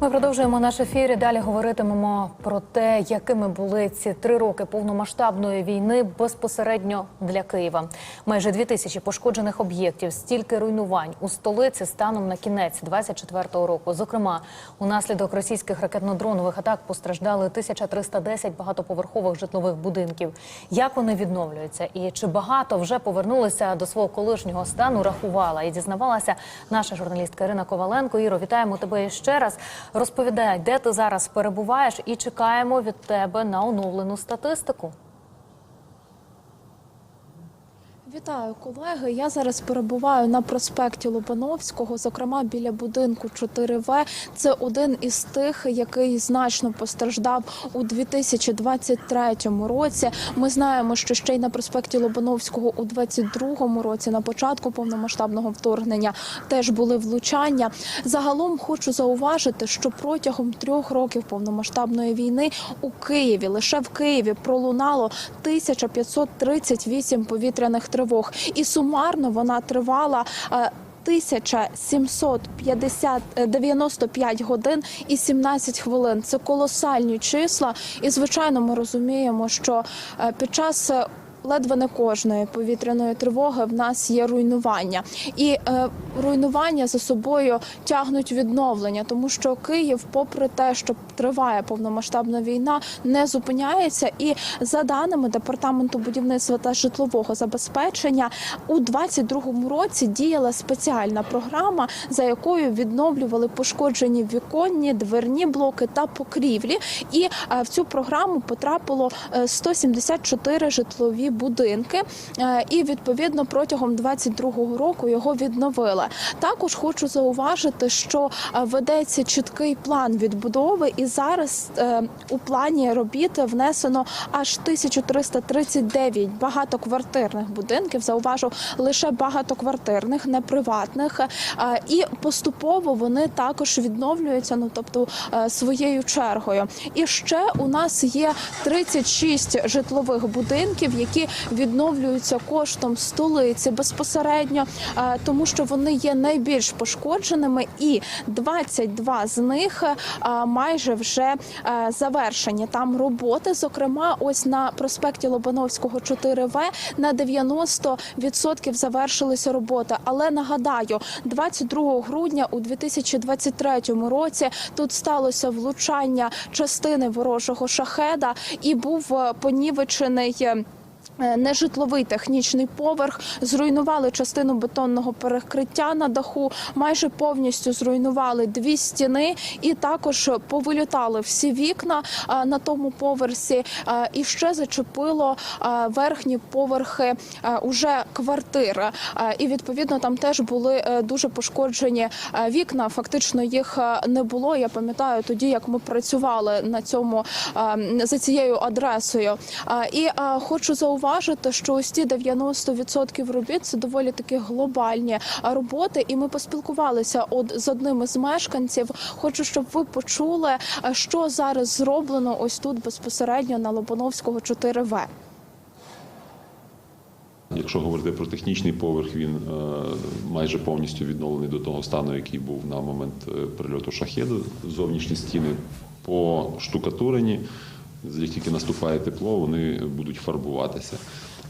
Ми продовжуємо наш ефір і далі говоритимемо про те, якими були ці три роки повномасштабної війни безпосередньо для Києва. Майже дві тисячі пошкоджених об'єктів, стільки руйнувань у столиці станом на кінець 24-го року. Зокрема, унаслідок російських ракетно-дронових атак постраждали 1310 багатоповерхових житлових будинків. Як вони відновлюються і чи багато вже повернулися до свого колишнього стану? Рахувала і дізнавалася наша журналістка Ірина Коваленко. Іро, вітаємо тебе ще раз. Розповідай, де ти зараз перебуваєш, і чекаємо від тебе на оновлену статистику. Вітаю, колеги. Я зараз перебуваю на проспекті Лобановського, зокрема біля будинку 4В. Це один із тих, який значно постраждав у 2023 році. Ми знаємо, що ще й на проспекті Лобановського у 2022 році, на початку повномасштабного вторгнення, теж були влучання. Загалом хочу зауважити, що протягом трьох років повномасштабної війни у Києві лише в Києві пролунало 1538 повітряних тривог, і сумарно вона тривала. е, 1795 годин і 17 хвилин. Це колосальні числа. І звичайно, ми розуміємо, що е, під час е, ледве не кожної повітряної тривоги в нас є руйнування, і е, руйнування за собою тягнуть відновлення, тому що Київ, попри те, що триває повномасштабна війна, не зупиняється. І за даними департаменту будівництва та житлового забезпечення, у 2022 році діяла спеціальна програма, за якою відновлювали пошкоджені віконні, дверні блоки та покрівлі. І е, в цю програму потрапило е, 174 житлові будинки. Е, І відповідно протягом 2022 року його відновили. Також хочу зауважити, що е, ведеться чіткий план відбудови, і зараз е, у плані робіт внесено аж 1339 багатоквартирних будинків. Зауважу лише багатоквартирних, не приватних. І поступово вони також відновлюються. Ну тобто своєю чергою. І ще у нас є 36 житлових будинків, які відновлюються коштом столиці безпосередньо, е, тому що вони є найбільш пошкодженими, і 22 з них е, майже вже е, завершені. Там роботи, зокрема, ось на проспекті Лобановського 4В на 90% завершилися роботи. Але нагадаю, 22 грудня у 2023 році тут сталося влучання частини ворожого шахеда і був понівечений. Е, Нежитловий технічний поверх зруйнували частину бетонного перекриття на даху, майже повністю зруйнували дві стіни, і також повилітали всі вікна е, на тому поверсі. е, І ще зачепило верхні поверхи уже квартир. І відповідно там теж були дуже пошкоджені вікна. Фактично їх не було. Я пам'ятаю тоді, як ми працювали на цьому за цією адресою. І хочу зауважити, що ось ті 90% робіт це доволі таки глобальні роботи. І ми поспілкувалися от з одним із мешканців. Хочу, щоб ви почули, е, що зараз зроблено ось тут безпосередньо на Лобановського 4В. Якщо говорити про технічний поверх, він е, майже повністю відновлений до того стану, який був на момент е, прильоту шахеду. Зовнішні стіни поштукатурені. Як тільки наступає тепло, вони будуть фарбуватися.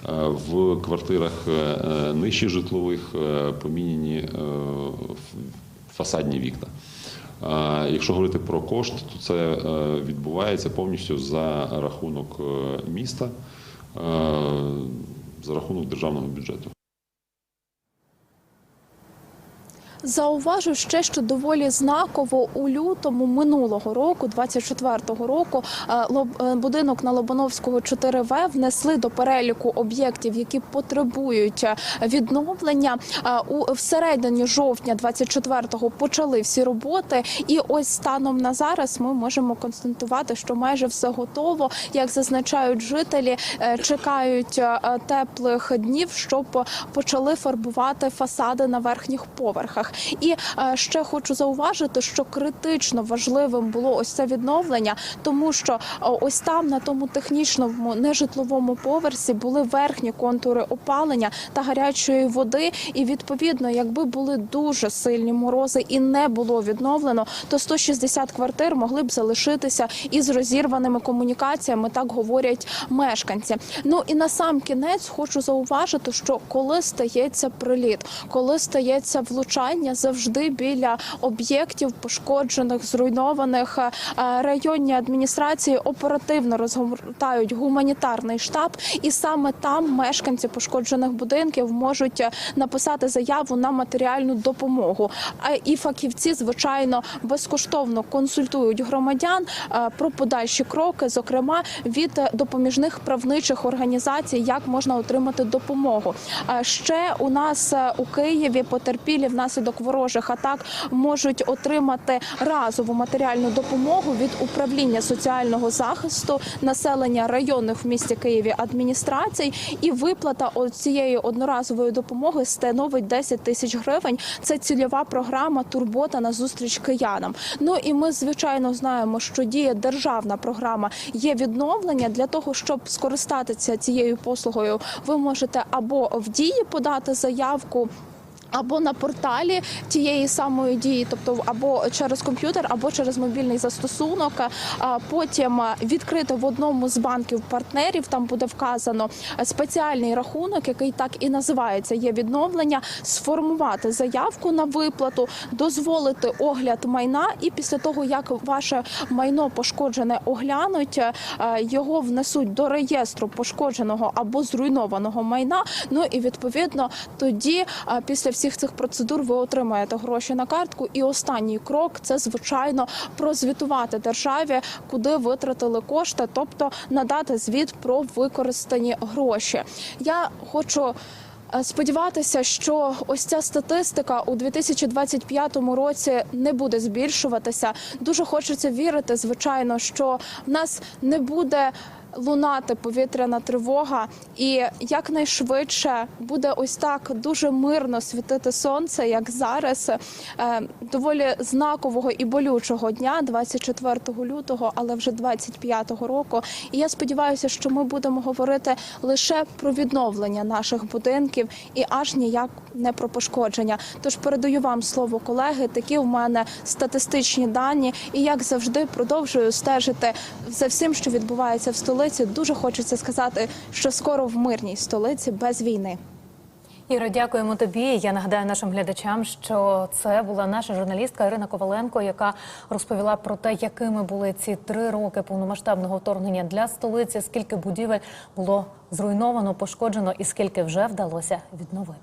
Е, В квартирах е, е, житлових е, поміняні е, фасадні вікна. Якщо говорити про кошт, то це відбувається повністю за рахунок міста, за рахунок державного бюджету. Зауважу ще, що доволі знаково у лютому минулого року, 24-го року, е, е, будинок на Лобановського 4В внесли до переліку об'єктів, які потребують е, відновлення. У всередині жовтня 24-го почали всі роботи, і ось станом на зараз ми можемо констатувати, що майже все готово. Як зазначають жителі, чекають теплих днів, щоб почали фарбувати фасади на верхніх поверхах. І е, ще хочу зауважити, що критично важливим було ось це відновлення, тому що ось там на тому технічному нежитловому поверсі були верхні контури опалення та гарячої води. І відповідно, якби були дуже сильні морози і не було відновлено, то 160 квартир могли б залишитися із розірваними комунікаціями. Так говорять мешканці. Ну і на сам кінець хочу зауважити, що коли стається приліт, коли стається влучання, завжди біля об'єктів пошкоджених, зруйнованих е, районні адміністрації оперативно розгортають гуманітарний штаб, і саме там мешканці пошкоджених будинків можуть е, написати заяву на матеріальну допомогу. І фахівці, звичайно, безкоштовно консультують громадян е, про подальші кроки, зокрема від допоміжних правничих організацій, як можна отримати допомогу. Ще у нас у Києві потерпілі внаслідок ворожих атак можуть отримати разову матеріальну допомогу від управління соціального захисту населення районних в місті Києві адміністрацій. І виплата цієї одноразової допомоги становить 10 тисяч гривень. Це цільова програма Турбота на зустріч киянам. Ну і ми звичайно знаємо, що діє державна програма є відновлення для того, щоб скористатися цією послугою. Ви можете або в дії подати заявку. Або на порталі тієї самої дії, тобто або через комп'ютер, або через мобільний застосунок. Потім відкрити в одному з банків партнерів. Там буде вказано спеціальний рахунок, який так і називається є відновлення. Сформувати заявку на виплату, дозволити огляд майна, і після того як ваше майно пошкоджене оглянуть, е, його внесуть до реєстру пошкодженого або зруйнованого майна. Ну і відповідно тоді е, після всіх цих процедур ви отримаєте гроші на картку. І останній крок це звичайно прозвітувати державі, куди витратили кошти, тобто надати звіт про використані гроші. Я хочу. е, Сподіватися, що ось ця статистика у 2025 році не буде збільшуватися. Дуже хочеться вірити, звичайно, що в нас не буде лунати повітряна тривога, і якнайшвидше буде ось так дуже мирно світити сонце, як зараз, е, доволі знакового і болючого дня, 24 лютого, але вже 25 року. І я сподіваюся, що ми будемо говорити лише про відновлення наших будинків і аж ніяк не про пошкодження. Тож передаю вам слово, колеги. Такі в мене статистичні дані, і як завжди продовжую стежити за всім, що відбувається в столиці. Дуже хочеться сказати, що скоро в мирній столиці без війни. Іро, дякуємо тобі. Я нагадаю нашим глядачам, що це була наша журналістка Ірина Коваленко, яка розповіла про те, якими були ці три роки повномасштабного вторгнення для столиці, скільки будівель було зруйновано, пошкоджено і скільки вже вдалося відновити.